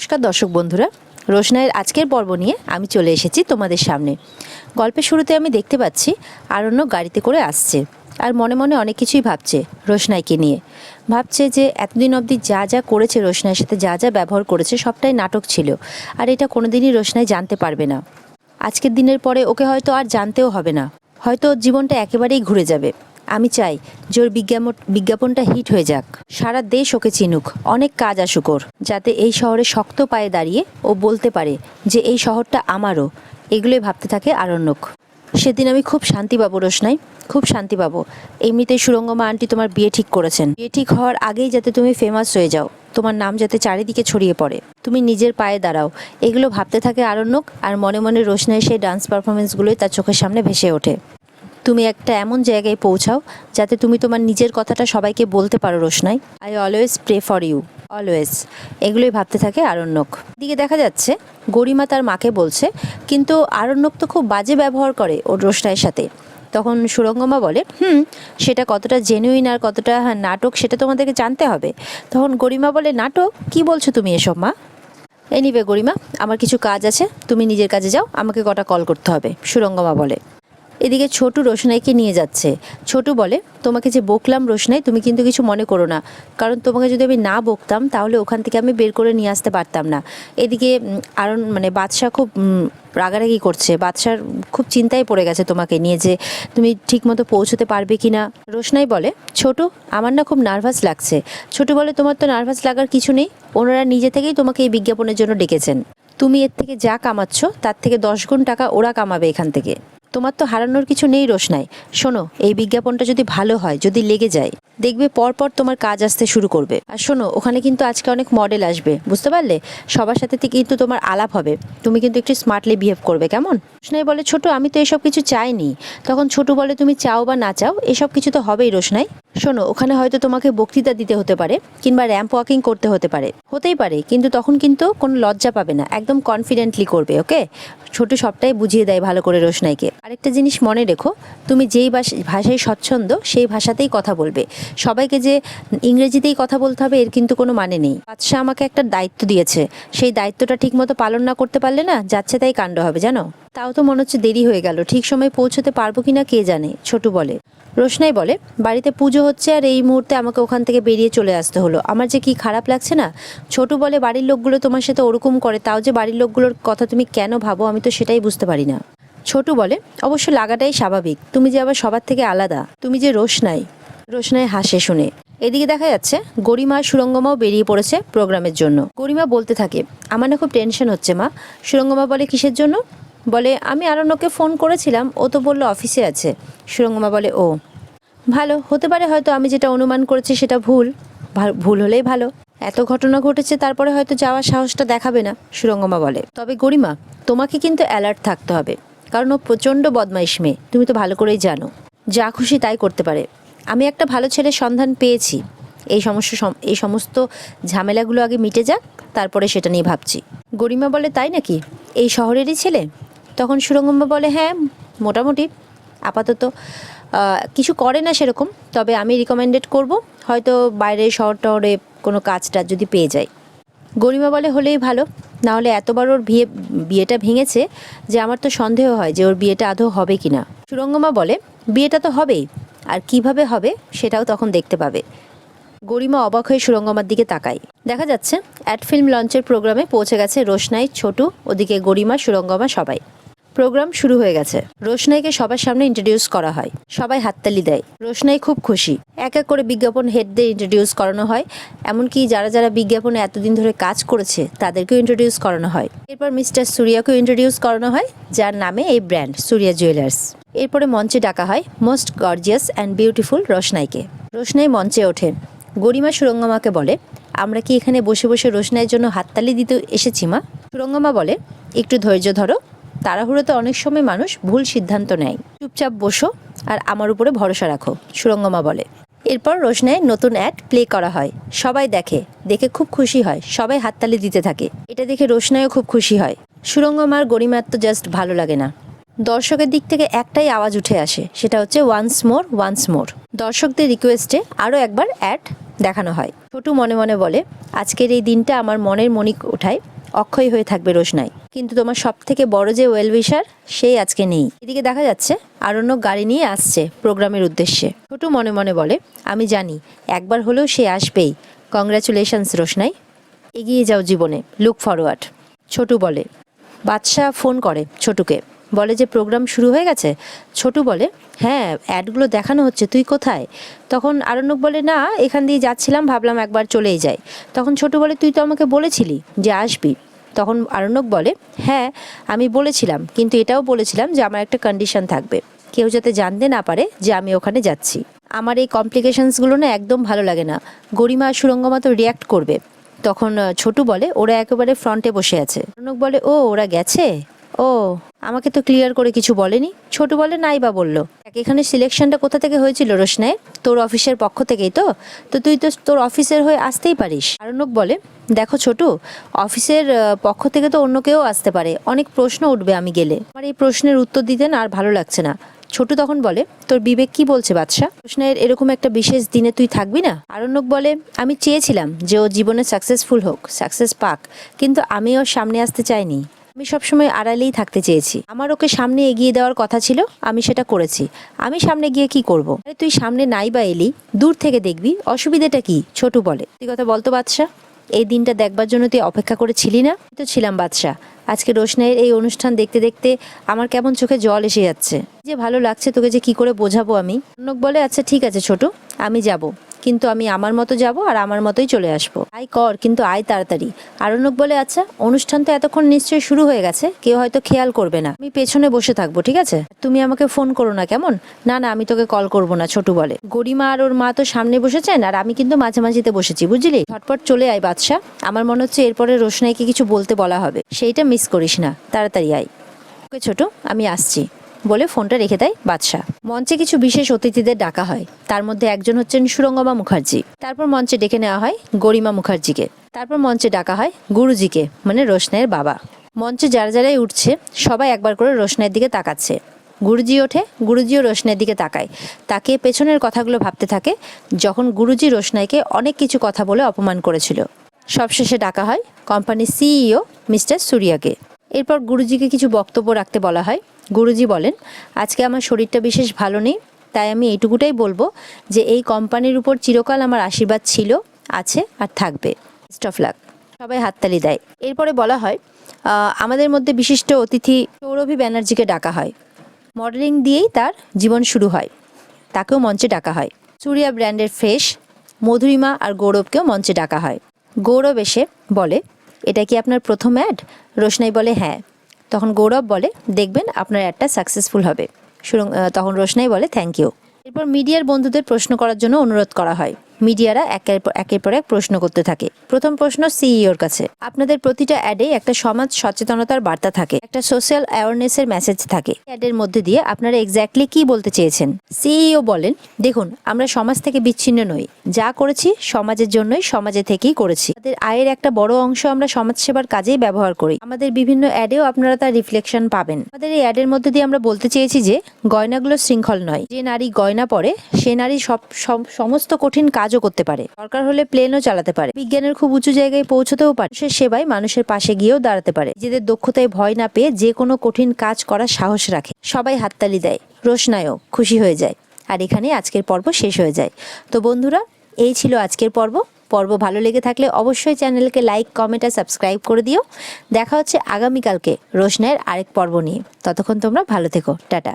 নমস্কার দর্শক বন্ধুরা। রোশনাইয়ের আজকের পর্ব নিয়ে আমি চলে এসেছি তোমাদের সামনে। গল্পের শুরুতে আমি দেখতে পাচ্ছি, আরণ্য গাড়িতে করে আসছে আর মনে মনে অনেক কিছুই ভাবছে রোশনাইকে নিয়ে। ভাবছে যে এতদিন অবধি যা যা করেছে রোশনাইয়ের সাথে, যা যা ব্যবহার করেছে সবটাই নাটক ছিল আর এটা কোনোদিনই রোশনাই জানতে পারবে না। আজকের দিনের পরে ওকে হয়তো আর জানতেও হবে না। হয়তো জীবনটা একেবারেই ঘুরে যাবে। আমি চাই জোর বিজ্ঞাপন বিজ্ঞাপনটা হিট হয়ে যাক। সারা দেশ ওকে চিনুক, অনেক কাজ আসুক ওর, যাতে এই শহরে শক্ত পায়ে দাঁড়িয়ে ও বলতে পারে যে এই শহরটা আমারও, এগুলোই ভাবতে থাকে আরণ্যক। সেদিন আমি খুব শান্তি পাবো রোশনাই খুব শান্তি পাবো এমনিতেই সুরঙ্গমা আন্টি তোমার বিয়ে ঠিক করেছেন। বিয়ে ঠিক হওয়ার আগেই যাতে তুমি ফেমাস হয়ে যাও, তোমার নাম যাতে চারিদিকে ছড়িয়ে পড়ে। তুমি নিজের পায়ে দাঁড়াও, এগুলো ভাবতে থাকে আরণ্যক, আর মনে মনে রোশনাই সেই ডান্স পারফরমেন্সগুলোই তার চোখের সামনে ভেসে ওঠে। তুমি একটা এমন জায়গায় পৌঁছাও যাতে তুমি তোমার নিজের কথাটা সবাইকে বলতে পারো Roshnai. I always pray for you always এগুলোই ভাবতে থাকে আরণ্যক। দিকে দেখা যাচ্ছে, গরিমা তার মাকে বলছে, কিন্তু আরণ্যক তো খুব বাজে ব্যবহার করে ওর রোশনাইয়ের সাথে। তখন সুরঙ্গমা বলে, হুম, সেটা কতটা জেনুইন আর কতটা নাটক সেটা তোমাদেরকে জানতে হবে। তখন গরিমা বলে, নাটক? কি বলছো তুমি এসব, মা? এনিবে গরিমা, আমার কিছু কাজ আছে, তুমি নিজের কাজে যাও, আমাকে কটা কল করতে হবে, সুরঙ্গমা বলে। এদিকে ছোটু রোশনাইকে নিয়ে যাচ্ছে। ছোটু বলে, তোমাকে যে বকলাম রোশনাই, তুমি কিন্তু কিছু মনে করো না। কারণ তোমাকে যদি আমি না বকতাম, তাহলে ওখান থেকে আমি বের করে নিয়ে আসতে পারতাম না। এদিকে আরও মানে বাদশাহ খুব রাগারাগি করছে। বাদশার খুব চিন্তায় পড়ে গেছে তোমাকে নিয়ে যে তুমি ঠিকমতো পৌঁছতে পারবে কি না। রোশনাই বলে, ছোটু, আমার না খুব নার্ভাস লাগছে। ছোটু বলে, তোমার তো নার্ভাস লাগার কিছু নেই। ওনারা নিজে থেকেই তোমাকে এই বিজ্ঞাপনের জন্য ডেকেছেন। তুমি এর থেকে যা কামাচ্ছ, তার থেকে দশ গুণ টাকা ওরা কামাবে এখান থেকে। তোমার তো হারানোর কিছু নেই রোশনাই শোনো, এই বিজ্ঞাপনটা যদি ভালো হয়, যদি লেগে যায়, দেখবে পরপর তোমার কাজ আসতে শুরু করবে। আর শোনো, ওখানে কিন্তু আজকে অনেক মডেল আসবে, বুঝতে পারলে? সবার সাথে কিন্তু তোমার আলাপ হবে। তুমি কিন্তু একটু স্মার্টলি বিহেভ করবে, কেমন? রোশনাই বলে, ছোট, আমি তো এসব কিছু চাইনি। তখন ছোট বলে, তুমি চাও বা না চাও, এসব কিছু তো হবেই রোশনাই শোনো, ওখানে হয়তো তোমাকে বক্তৃতা দিতে হতে পারে, কিংবা র্যাম্প ওয়াকিং করতে হতে পারে। হতেই পারে, কিন্তু তখন কিন্তু কোনো লজ্জা পাবে না, একদম কনফিডেন্টলি করবে ওকে ছোট সবটাই বুঝিয়ে দেয় ভালো করে রোশনাইকে। আরেকটা জিনিস মনে রেখো, তুমি যেই ভাষ- ভাষায় স্বচ্ছন্দ, সেই ভাষাতেই কথা বলবে। সবাইকে যে ইংরেজিতেই কথা বলতে হবে, এর কিন্তু কোনো মানে নেই। বাদশাহ আমাকে একটা দায়িত্ব দিয়েছে। সেই দায়িত্বটা ঠিকমতো পালন না করতে পারলে না, যাচ্ছে তাই কাণ্ড হবে, জানো? তাও তো মনে হচ্ছে দেরি হয়ে গেল। ঠিক সময় পৌঁছতে পারব কিনা কে জানে? ছোটু বলে। রোশনাই বলে, বাড়িতে পুজো হচ্ছে আর এই মুহূর্তে আমাকে ওখান থেকে বেরিয়ে চলে আসতে হলো। আমার যে কি খারাপ লাগছে না? ছোটু বলে, বাড়ির লোকগুলো তোমার সাথে ওরকম করে, তাও যে বাড়ির লোকগুলোর কথা তুমি কেন ভাবো আমি তো সেটাই বুঝতে পারি না। ছোটু বলে, অবশ্য লাগাটাই স্বাভাবিক। তুমি যে আবার সবার থেকে আলাদা, তুমি যে রোশনাই। রোশনাই হাসে শুনে। এদিকে দেখা যাচ্ছে, গরিমা সুরঙ্গমাও বেরিয়ে পড়েছে প্রোগ্রামের জন্য। গরিমা বলতে থাকে, আমার না খুব টেনশন হচ্ছে মা। সুরঙ্গমা বলে, কিসের জন্য? বলে, আমি আরণ্যকে ফোন করেছিলাম, ও তো বলল অফিসে আছে। সুরঙ্গমা বলে, ও, ভালো, হতে পারে হয়তো আমি যেটা অনুমান করেছি সেটা ভুল। ভুল হলেই ভালো। এত ঘটনা ঘটেছে, তারপরে হয়তো যাওয়ার সাহসটা দেখাবে না, সুরঙ্গমা বলে। তবে গরিমা, তোমাকে কিন্তু অ্যালার্ট থাকতে হবে, কারণ ও প্রচণ্ড বদমাইশ মেয়ে, তুমি তো ভালো করেই জানো। যা খুশি তাই করতে পারে। আমি একটা ভালো ছেলের সন্ধান পেয়েছি। এই সমস্যা সম- এই সমস্ত ঝামেলাগুলো আগে মিটে যাক, তারপরে সেটা নিয়ে ভাবছি। গরিমা বলে, তাই নাকি? এই শহরেরই ছেলে? তখন সুরঙ্গম্মা বলে হ্যাঁ মোটামুটি, আপাতত। কিছু করে না সেরকম, তবে আমি রিকমেন্ডেড করব, হয়তো বাইরে শহর টহরে কোনো কাজটা যদি পেয়ে যাই। গরিমা বলে, হলেই ভালো না হলে এতবার ওর বিয়ে, বিয়েটা ভেঙেছে যে আমার তো সন্দেহ হয় যে ওর বিয়েটা আদৌ হবে কি না। সুরঙ্গমা বলে, বিয়েটা তো হবেই, আর কীভাবে হবে সেটাও তখন দেখতে পাবে। গরিমা অবাক হয়ে সুরঙ্গমার দিকে তাকায়। দেখা যাচ্ছে, অ্যাড ফিল্ম লঞ্চের প্রোগ্রামে পৌঁছে গেছে রোশনাই, ছোটু, ওদিকে গরিমা সুরঙ্গমা সবাই। প্রোগ্রাম শুরু হয়ে গেছে। রোশনাইকে সবার সামনে ইন্ট্রোডিউস করা হয়। সবাই হাততালি দেয়। রোশনাই খুব খুশি। এক এক করে বিজ্ঞাপন হেডদের ইন্ট্রোডিউস করানো হয়। এমনকি যারা যারা বিজ্ঞাপনে এতদিন ধরে কাজ করেছে, তাদেরকেও ইন্ট্রোডিউস করানো হয়। এরপর মিস্টার সুরিয়াকেও ইন্ট্রোডিউস করানো হয়, যার নামে এই ব্র্যান্ড সুরিয়া জুয়েলার্স এরপরে মঞ্চে ডাকা হয় মোস্ট গর্জিয়াস অ্যান্ড বিউটিফুল রোশনাইকে। রোশনাই মঞ্চে ওঠে গরিমা সুরঙ্গমাকে বলে, আমরা কি এখানে বসে বসে রোশনাইয়ের জন্য হাততালি দিতে এসেছি মা? সুরঙ্গমা বলে, একটু ধৈর্য ধরো। তাড়াহুড়োতে অনেক সময় মানুষ ভুল সিদ্ধান্ত নেয়। চুপচাপ বসো আর আমার উপরে ভরসা রাখো, সুরঙ্গমা বলে। এরপর রোশনায় নতুন অ্যাড প্লে করা হয়। সবাই দেখে দেখে খুব খুশি হয়, সবাই হাততালি দিতে থাকে। এটা দেখে রোশনায়ও খুব খুশি হয়। সুরঙ্গমার গরিমার তো জাস্ট ভালো লাগে না। দর্শকের দিক থেকে একটাই আওয়াজ উঠে আসে, সেটা হচ্ছে ওয়ান্স মোর ওয়ান্স মোর দর্শকদের রিকোয়েস্টে আরও একবার অ্যাড দেখানো হয়। ছোটু মনে মনে বলে, আজকের এই দিনটা আমার মনের মণিক ওঠায় অক্ষয় হয়ে থাকবে রোশনাই। কিন্তু তোমার সব থেকে বড় যে ওয়েলউইশার সেই আজকে নেই। এদিকে দেখা যাচ্ছে আরণ্য গাড়ি নিয়ে আসছে প্রোগ্রামের উদ্দেশ্যে। ছোটু মনে মনে বলে, আমি জানি, একবার হলেও সে আসবেই। কংগ্রাচুলেশনস রোশনাই। এগিয়ে যাও জীবনে। লুক ফরওয়ার্ড ছোটু বলে, বাদশাহ ফোন করে ছোটুকে। বলে যে প্রোগ্রাম শুরু হয়ে গেছে? ছোটু বলে হ্যাঁ অ্যাডগুলো দেখানো হচ্ছে, তুই কোথায়? তখন আরণ্যক বলে, না, এখান দিয়ে যাচ্ছিলাম, ভাবলাম একবার চলেই যাই। তখন ছোটু বলে, তুই তো আমাকে বলেছিলি যে আসবি। তখন আরণ্যক বলে হ্যাঁ আমি বলেছিলাম, কিন্তু এটাও বলেছিলাম যে আমার একটা কন্ডিশন থাকবে। কেউ যাতে জানতে না পারে যে আমি ওখানে যাচ্ছি। আমার এই কমপ্লিকেশনসগুলো না একদম ভালো লাগে না। গরিমা সুরঙ্গমা তো রিয়াক্ট করবে। তখন ছোটু বলে, ওরা একেবারে ফ্রন্টে বসে আছে। অর্ণব বলে, ও, ওরা গেছে? ও, আমাকে তো ক্লিয়ার করে কিছু বলেনি। ছোটু বলে নাই বা বলল এখানে সিলেকশনটা কোথা থেকে হয়েছিল রোশনায় তোর অফিসের পক্ষ থেকেই তো? তো তুই তো তোর অফিসের হয়ে আসতেই পারিস। আরণ্যক বলে, দেখো ছোটু, অফিসের পক্ষ থেকে তো অন্য কেউ আসতে পারে। অনেক প্রশ্ন উঠবে আমি গেলে। আমার এই প্রশ্নের উত্তর দিতে না আর ভালো লাগছে না। ছোটু তখন বলে, তোর বিবেক কি বলছে বাদশা? প্রশ্নের এরকম একটা বিশেষ দিনে তুই থাকবি না? আরণ্যক বলে, আমি চেয়েছিলাম যে ও জীবনে সাকসেসফুল হোক সাকসেস পাক, কিন্তু আমি ওর সামনে আসতে চাইনি। আমি সবসময় আড়ালেই থাকতে চেয়েছি। আমার ওকে সামনে এগিয়ে দেওয়ার কথা ছিল, আমি সেটা করেছি। আমি সামনে গিয়ে কি করব? আরে তুই সামনে নাই বা এলি, দূর থেকে দেখবি, অসুবিধাটা কি? ছোটু বলে। তুই কথা বলতো বাদশা, এই দিনটা দেখবার জন্য তুই অপেক্ষা করেছিলি না? তো ছিলাম বাদশা। আজকে রোশনাইয়ের এই অনুষ্ঠান দেখতে দেখতে আমার কেমন চোখে জল এসে যাচ্ছে। যে ভালো লাগছে তোকে যে কি করে বোঝাবো আমি? অন্যক বলে আচ্ছা ঠিক আছে ছোট, আমি যাব। কিন্তু আমি আমার মতো যাব আর আমার মতোই চলে আসব। আয় কর, কিন্তু আয় তাড়াতাড়ি। আরণ্যক বলে আচ্ছা অনুষ্ঠান তো এতক্ষণ নিশ্চয়ই শুরু হয়ে গেছে। কেউ হয়তো খেয়াল করবে না। আমি পেছনে বসে থাকব, ঠিক আছে? তুমি আমাকে ফোন করো না, কেমন? না না, আমি তোকে কল করব না, ছোটু বলে। গরিমা আর ওর মা তো সামনে বসেছেন, আর আমি কিন্তু মাঝামাঝিতে বসেছি, বুঝলি? ঝটপট চলে আয়, বাদশা। আমার মনে হচ্ছে এরপরে রোশনাইকে কিছু বলতে বলা হবে। সেইটা মিস করিস না। তাড়াতাড়ি আয়। ওকে, ছোট, আমি আসছি। বলে ফোনটা রেখে দেয় বাদশাহ। মঞ্চে কিছু বিশেষ অতিথিদের ডাকা হয়। তার মধ্যে একজন হচ্ছেন সুরঙ্গমা মুখার্জি। তারপর মঞ্চে ডেকে নেওয়া হয় গরিমা মুখার্জিকে। তারপর মঞ্চে ডাকা হয় গুরুজিকে মানে রোশনাইয়ের বাবা। মঞ্চে যারা যারাই উঠছে, সবাই একবার করে রোশনাইয়ের দিকে তাকাচ্ছে। গুরুজি ওঠে, গুরুজিও রোশনাইয়ের দিকে তাকায়। তাকে পেছনের কথাগুলো ভাবতে থাকে, যখন গুরুজি রোশনাইকে অনেক কিছু কথা বলে অপমান করেছিল। সবশেষে ডাকা হয় কোম্পানির সিইও মিস্টার সুরিয়াকে। এরপর গুরুজিকে কিছু বক্তব্য রাখতে বলা হয়। গুরুজি বলেন, আজকে আমার শরীরটা বিশেষ ভালো নেই, তাই আমি এইটুকুটাই বলব যে এই কোম্পানির উপর চিরকাল আমার আশীর্বাদ ছিল, আছে আর থাকবে। বেস্ট অফ লাক সবাই হাততালি দেয়। এরপরে বলা হয় আমাদের মধ্যে বিশিষ্ট অতিথি সৌরভী ব্যানার্জিকে ডাকা হয়। মডেলিং দিয়েই তার জীবন শুরু হয়। তাকেও মঞ্চে ডাকা হয়। সূর্যা ব্র্যান্ডের ফ্রেশ, মধুরিমা আর গৌরবকেও মঞ্চে ডাকা হয়। গৌরব এসে বলে এটা কি আপনার প্রথম অ্যাড রোশনাই বলে হ্যাঁ। তখন গৌরব বলে, দেখবেন আপনার অ্যাডটা সাকসেসফুল হবে। তখন রোশনাই বলে থ্যাংক ইউ এরপর মিডিয়ার বন্ধুদের প্রশ্ন করার জন্য অনুরোধ করা হয়। মিডিয়ারা একের পর একের পর এক প্রশ্ন করতে থাকে। প্রথম প্রশ্ন সিইওর কাছে। আপনাদের প্রতিটা অ্যাডে একটা সমাজ সচেতনতার বার্তা থাকে। একটা সোশ্যাল অ্যাওয়ারনেসের মেসেজ থাকে। অ্যাডের মধ্যে দিয়ে আপনারা এক্স্যাক্টলি কি বলতে চেয়েছেন? সিইও বলেন, দেখুন, আমরা সমাজ থেকে বিচ্ছিন্ন নই। যা করেছি, সমাজের জন্যই সমাজে থেকেই করেছি। আমাদের আয়ের একটা বড় অংশ আমরা সমাজসেবার কাজেই ব্যবহার করি। আমাদের বিভিন্ন অ্যাডেও আপনারা তার রিফ্লেকশন পাবেন। আমাদের এই অ্যাডের মধ্যে দিয়ে আমরা বলতে চেয়েছি যে, গয়নাগুলো শৃঙ্খল নয়। যে নারী গয়না পরে, সে নারী সব সমস্ত কঠিন কাজও করতে পারে। দরকার হলে প্লেনও চালাতে পারে। বিজ্ঞানের খুব উঁচু জায়গায় পৌঁছতেও পারে। মানুষের সেবায় মানুষের পাশে গিয়েও দাঁড়াতে পারে। নিজেদের দক্ষতায় ভয় না পেয়ে যে কোনো কঠিন কাজ করার সাহস রাখে। সবাই হাততালি দেয়। রোশনায়ও খুশি হয়ে যায়। আর এখানে আজকের পর্ব শেষ হয়ে যায়। তো বন্ধুরা, এই ছিল আজকের পর্ব। পর্ব ভালো লেগে থাকলে অবশ্যই চ্যানেলকে লাইক কমেন্ট আর সাবস্ক্রাইব করে দিও। দেখা হচ্ছে আগামীকালকে রোশনায়ের আরেক পর্ব নিয়ে। ততক্ষণ তোমরা ভালো থেকো। টাটা।